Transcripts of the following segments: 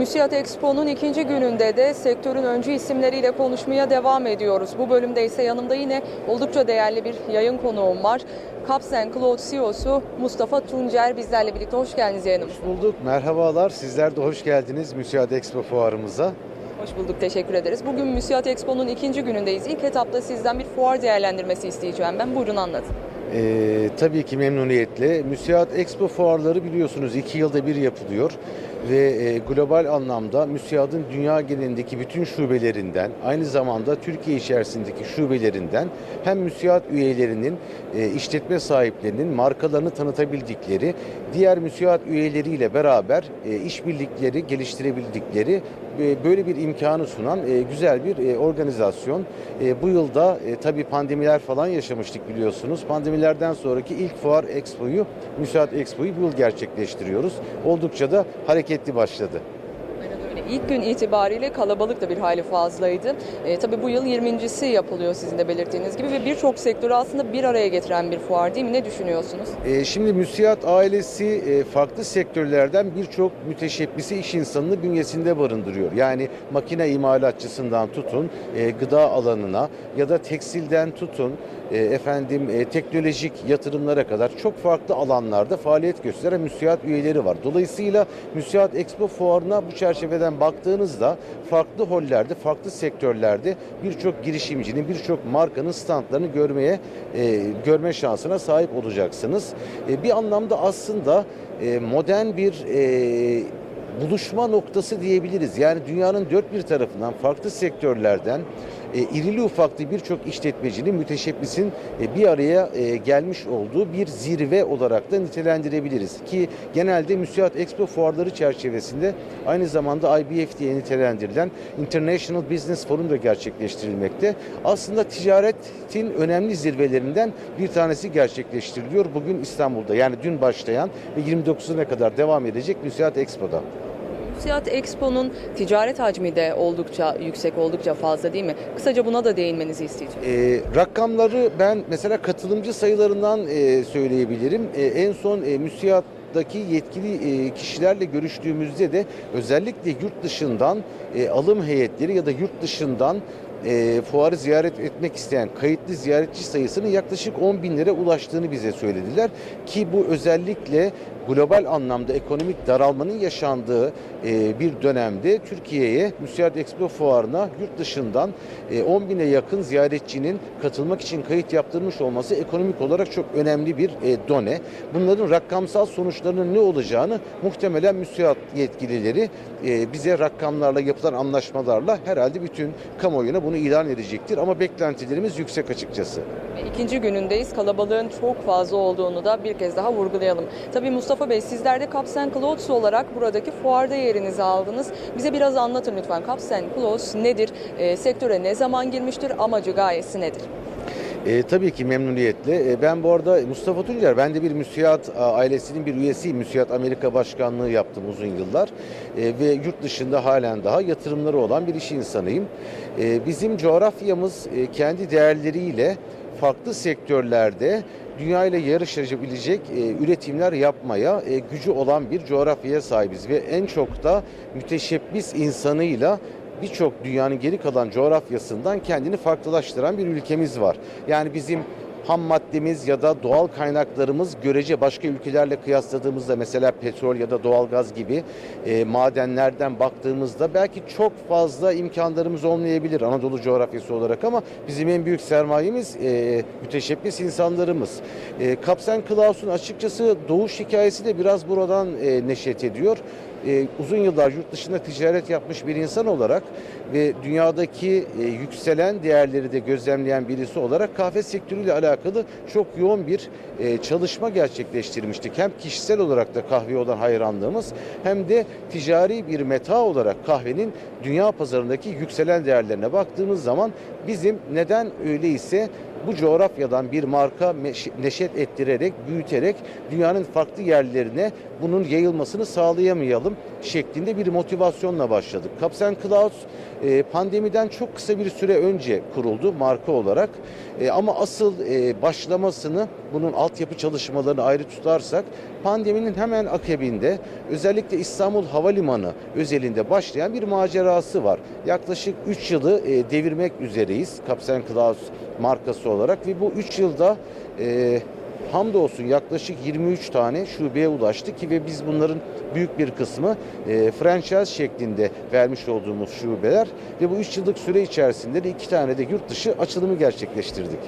Müsiyat Expo'nun ikinci gününde de sektörün öncü isimleriyle konuşmaya devam ediyoruz. Bu bölümde ise yanımda yine oldukça değerli bir yayın konuğum var. Capsen Cloud CEO'su Mustafa Tuncer bizlerle birlikte. Hoş geldiniz yayınımıza. Hoş bulduk. Merhabalar. Sizler de hoş geldiniz Müsiade Expo fuarımıza. Hoş bulduk, teşekkür ederiz. Bugün Müsiyat Expo'nun ikinci günündeyiz. İlk etapta sizden bir fuar değerlendirmesi isteyeceğim ben. Buyurun anlatın. Ee, tabii ki memnuniyetle. Müsiat Expo fuarları biliyorsunuz iki yılda bir yapılıyor ve e, global anlamda Müsiad'ın dünya genelindeki bütün şubelerinden aynı zamanda Türkiye içerisindeki şubelerinden hem Müsiad üyelerinin e, işletme sahiplerinin markalarını tanıtabildikleri diğer Müsiad üyeleriyle beraber e, işbirlikleri geliştirebildikleri böyle bir imkanı sunan güzel bir organizasyon. Bu yılda tabii pandemiler falan yaşamıştık biliyorsunuz. Pandemilerden sonraki ilk fuar Expo'yu, Müsiat Expo'yu bu yıl gerçekleştiriyoruz. Oldukça da hareketli başladı. İlk gün itibariyle kalabalık da bir hayli fazlaydı. E, tabii bu yıl 20.si yapılıyor sizin de belirttiğiniz gibi ve birçok sektörü aslında bir araya getiren bir fuar değil mi? Ne düşünüyorsunuz? E, şimdi Müsiat ailesi e, farklı sektörlerden birçok müteşebbisi iş insanını bünyesinde barındırıyor. Yani makine imalatçısından tutun, e, gıda alanına ya da tekstilden tutun, e, efendim e, teknolojik yatırımlara kadar çok farklı alanlarda faaliyet gösteren müsiat üyeleri var. Dolayısıyla Müsiat Expo fuarına bu çerçeveden baktığınızda farklı hollerde, farklı sektörlerde birçok girişimcinin, birçok markanın standlarını görmeye e, görme şansına sahip olacaksınız. E, bir anlamda aslında e, modern bir e, buluşma noktası diyebiliriz. Yani dünyanın dört bir tarafından farklı sektörlerden e, irili ufaklı birçok işletmecinin, müteşebbisin e, bir araya e, gelmiş olduğu bir zirve olarak da nitelendirebiliriz. Ki genelde Müsiat Expo fuarları çerçevesinde aynı zamanda IBF diye nitelendirilen International Business Forum da gerçekleştirilmekte. Aslında ticaretin önemli zirvelerinden bir tanesi gerçekleştiriliyor bugün İstanbul'da. Yani dün başlayan ve 29'una kadar devam edecek Müsiat Expo'da. Müsiyat Expo'nun ticaret hacmi de oldukça yüksek, oldukça fazla değil mi? Kısaca buna da değinmenizi isteyeceğim. E, rakamları ben mesela katılımcı sayılarından e, söyleyebilirim. E, en son e, müsiyattaki yetkili e, kişilerle görüştüğümüzde de özellikle yurt dışından e, alım heyetleri ya da yurt dışından e, fuarı ziyaret etmek isteyen kayıtlı ziyaretçi sayısının yaklaşık 10 binlere ulaştığını bize söylediler. Ki bu özellikle global anlamda ekonomik daralmanın yaşandığı e, bir dönemde Türkiye'ye Müsiat Expo fuarına yurt dışından e, 10 bine yakın ziyaretçinin katılmak için kayıt yaptırmış olması ekonomik olarak çok önemli bir e, done. Bunların rakamsal sonuçlarının ne olacağını muhtemelen müsiat yetkilileri e, bize rakamlarla yapılan anlaşmalarla herhalde bütün kamuoyuna bunu ilan edecektir. Ama beklentilerimiz yüksek açıkçası. İkinci günündeyiz. Kalabalığın çok fazla olduğunu da bir kez daha vurgulayalım. Tabii Mustafa Bey sizler de Capsen Clothes olarak buradaki fuarda yerinizi aldınız. Bize biraz anlatın lütfen. Capsen Clothes nedir? E, sektöre ne zaman girmiştir? Amacı gayesi nedir? E, tabii ki memnuniyetle. E, ben bu arada Mustafa Tuncer, ben de bir müsiyat ailesinin bir üyesiyim. Müsiyat Amerika Başkanlığı yaptım uzun yıllar. E, ve yurt dışında halen daha yatırımları olan bir iş insanıyım. E, bizim coğrafyamız e, kendi değerleriyle farklı sektörlerde dünya ile yarışabilecek e, üretimler yapmaya e, gücü olan bir coğrafyaya sahibiz ve en çok da müteşebbis insanıyla birçok dünyanın geri kalan coğrafyasından kendini farklılaştıran bir ülkemiz var. Yani bizim ham maddemiz ya da doğal kaynaklarımız görece başka ülkelerle kıyasladığımızda mesela petrol ya da doğalgaz gibi e, madenlerden baktığımızda belki çok fazla imkanlarımız olmayabilir Anadolu coğrafyası olarak ama bizim en büyük sermayemiz e, müteşebbis insanlarımız. E, Kapsen Klaus'un açıkçası doğuş hikayesi de biraz buradan e, neşet ediyor e, uzun yıllar yurt dışında ticaret yapmış bir insan olarak ve dünyadaki e, yükselen değerleri de gözlemleyen birisi olarak kahve sektörüyle alakalı çok yoğun bir e, çalışma gerçekleştirmiştik. Hem kişisel olarak da kahveye olan hayranlığımız hem de ticari bir meta olarak kahvenin dünya pazarındaki yükselen değerlerine baktığımız zaman bizim neden öyleyse bu coğrafyadan bir marka neşet ettirerek, büyüterek dünyanın farklı yerlerine bunun yayılmasını sağlayamayalım. Şeklinde bir motivasyonla başladık. Capsen Clouds e, pandemiden çok kısa bir süre önce kuruldu marka olarak. E, ama asıl e, başlamasını bunun altyapı çalışmalarını ayrı tutarsak pandeminin hemen akabinde özellikle İstanbul Havalimanı özelinde başlayan bir macerası var. Yaklaşık 3 yılı e, devirmek üzereyiz Capsen Clouds markası olarak ve bu 3 yılda e, hamdolsun yaklaşık 23 tane şubeye ulaştı ki ve biz bunların büyük bir kısmı e, franchise şeklinde vermiş olduğumuz şubeler ve bu 3 yıllık süre içerisinde de iki tane de yurt dışı açılımı gerçekleştirdik.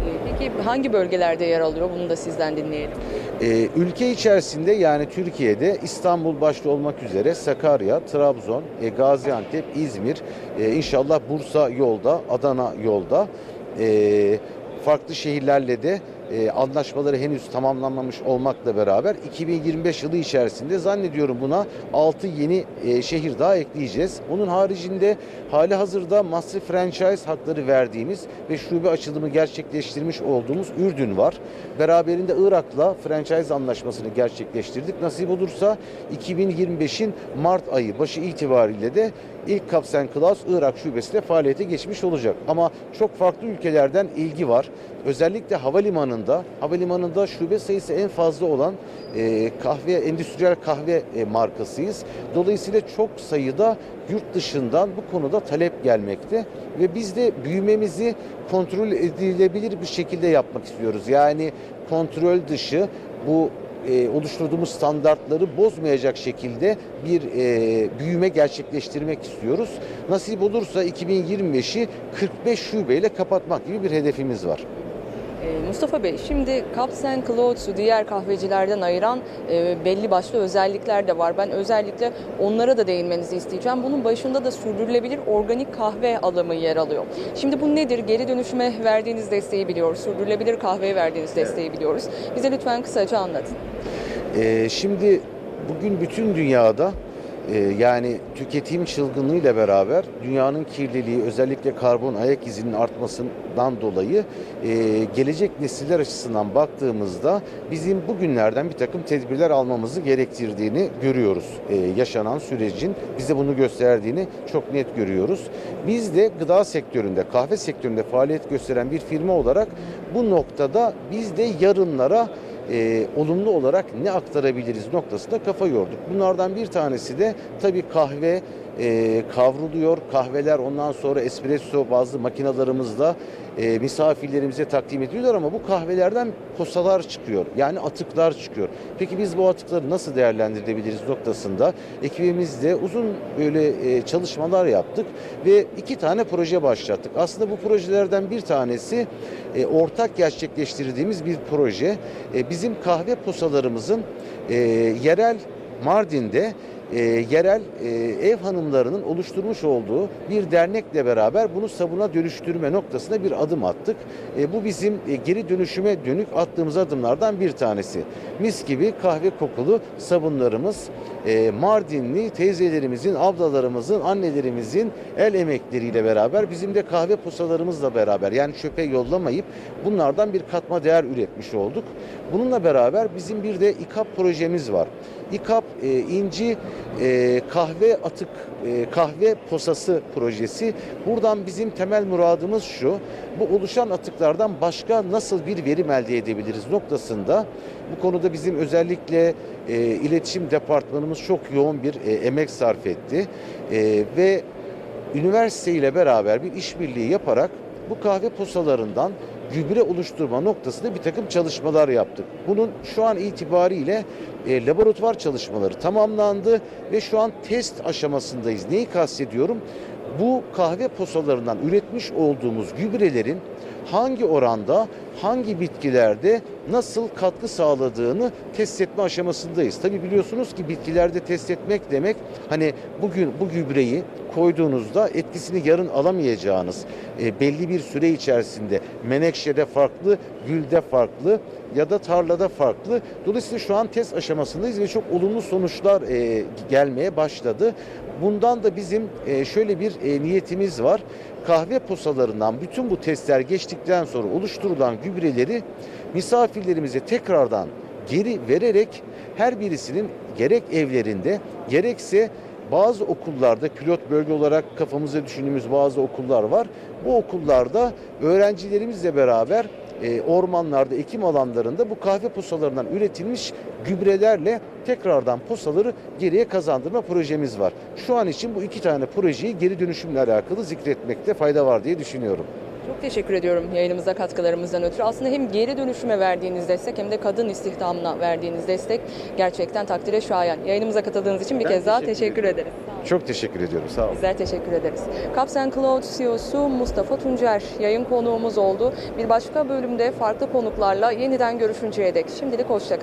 Ee, Peki hangi bölgelerde yer alıyor? Bunu da sizden dinleyelim. Ee, ülke içerisinde yani Türkiye'de İstanbul başta olmak üzere Sakarya, Trabzon, e, Gaziantep, İzmir, e, inşallah Bursa yolda, Adana yolda. E, farklı şehirlerle de e, anlaşmaları henüz tamamlanmamış olmakla beraber 2025 yılı içerisinde zannediyorum buna 6 yeni e, şehir daha ekleyeceğiz. Onun haricinde hali hazırda master franchise hakları verdiğimiz ve şube açılımı gerçekleştirmiş olduğumuz Ürdün var. Beraberinde Irak'la franchise anlaşmasını gerçekleştirdik. Nasip olursa 2025'in Mart ayı başı itibariyle de ilk Kapsen Claus Irak şubesiyle faaliyete geçmiş olacak. Ama çok farklı ülkelerden ilgi var. Özellikle havalimanında, havalimanında şube sayısı en fazla olan e, kahve, endüstriyel kahve e, markasıyız. Dolayısıyla çok sayıda yurt dışından bu konuda talep gelmekte ve biz de büyümemizi kontrol edilebilir bir şekilde yapmak istiyoruz. Yani kontrol dışı bu e, oluşturduğumuz standartları bozmayacak şekilde bir e, büyüme gerçekleştirmek istiyoruz. Nasip olursa 2025'i 45 şubeyle kapatmak gibi bir hedefimiz var. Ee, Mustafa Bey, şimdi Capsen Clothes'u diğer kahvecilerden ayıran e, belli başlı özellikler de var. Ben özellikle onlara da değinmenizi isteyeceğim. Bunun başında da sürdürülebilir organik kahve alımı yer alıyor. Şimdi bu nedir? Geri dönüşüme verdiğiniz desteği biliyoruz. Sürdürülebilir kahveye verdiğiniz desteği biliyoruz. Bize lütfen kısaca anlatın. Ee, şimdi bugün bütün dünyada yani tüketim çılgınlığıyla beraber dünyanın kirliliği özellikle karbon ayak izinin artmasından dolayı e, gelecek nesiller açısından baktığımızda bizim bugünlerden bir takım tedbirler almamızı gerektirdiğini görüyoruz. E, yaşanan sürecin bize bunu gösterdiğini çok net görüyoruz. Biz de gıda sektöründe, kahve sektöründe faaliyet gösteren bir firma olarak bu noktada biz de yarınlara e, olumlu olarak ne aktarabiliriz noktasında kafa yorduk. Bunlardan bir tanesi de tabii kahve e, kavruluyor. Kahveler ondan sonra espresso bazı makinalarımızla e, misafirlerimize takdim ediliyorlar ama bu kahvelerden posalar çıkıyor. Yani atıklar çıkıyor. Peki biz bu atıkları nasıl değerlendirebiliriz noktasında ekibimizde uzun böyle e, çalışmalar yaptık ve iki tane proje başlattık. Aslında bu projelerden bir tanesi e, ortak gerçekleştirdiğimiz bir proje. E, bizim kahve posalarımızın e, yerel Mardin'de e, yerel e, ev hanımlarının oluşturmuş olduğu bir dernekle beraber bunu sabuna dönüştürme noktasına bir adım attık. E, bu bizim e, geri dönüşüme dönük attığımız adımlardan bir tanesi. Mis gibi kahve kokulu sabunlarımız e, Mardinli teyzelerimizin, ablalarımızın, annelerimizin el emekleriyle beraber bizim de kahve posalarımızla beraber yani çöpe yollamayıp bunlardan bir katma değer üretmiş olduk. Bununla beraber bizim bir de İKAP projemiz var. İKAP e, inci e, kahve atık e, kahve posası projesi. Buradan bizim temel muradımız şu. Bu oluşan atıklardan başka nasıl bir verim elde edebiliriz noktasında. Bu konuda bizim özellikle e, iletişim departmanımız çok yoğun bir e, emek sarf etti. E, ve üniversite ile beraber bir işbirliği yaparak bu kahve posalarından gübre oluşturma noktasında bir takım çalışmalar yaptık. Bunun şu an itibariyle e, laboratuvar çalışmaları tamamlandı ve şu an test aşamasındayız. Neyi kastediyorum? Bu kahve posalarından üretmiş olduğumuz gübrelerin hangi oranda, hangi bitkilerde nasıl katkı sağladığını test etme aşamasındayız. Tabi biliyorsunuz ki bitkilerde test etmek demek hani bugün bu gübreyi koyduğunuzda etkisini yarın alamayacağınız e, belli bir süre içerisinde menekşede farklı, gülde farklı ya da tarlada farklı. Dolayısıyla şu an test aşamasındayız ve çok olumlu sonuçlar e, gelmeye başladı. Bundan da bizim e, şöyle bir e, niyetimiz var. Kahve posalarından bütün bu testler geçtikten sonra oluşturulan gübreleri misafirlerimize tekrardan geri vererek her birisinin gerek evlerinde gerekse bazı okullarda pilot bölge olarak kafamızda düşündüğümüz bazı okullar var. Bu okullarda öğrencilerimizle beraber e, ormanlarda, ekim alanlarında bu kahve posalarından üretilmiş gübrelerle tekrardan posaları geriye kazandırma projemiz var. Şu an için bu iki tane projeyi geri dönüşümle alakalı zikretmekte fayda var diye düşünüyorum. Çok teşekkür ediyorum yayınımıza katkılarımızdan ötürü. Aslında hem geri dönüşüme verdiğiniz destek hem de kadın istihdamına verdiğiniz destek gerçekten takdire şayan. Yayınımıza katıldığınız için bir Ben kez daha teşekkür teşekkür ederiz. Çok teşekkür ediyorum. Sağ olun. Bizler teşekkür ederiz. Caps Cloud CEO'su Mustafa Tuncer yayın konuğumuz oldu. Bir başka bölümde farklı konuklarla yeniden görüşünceye dek şimdilik hoşçakalın.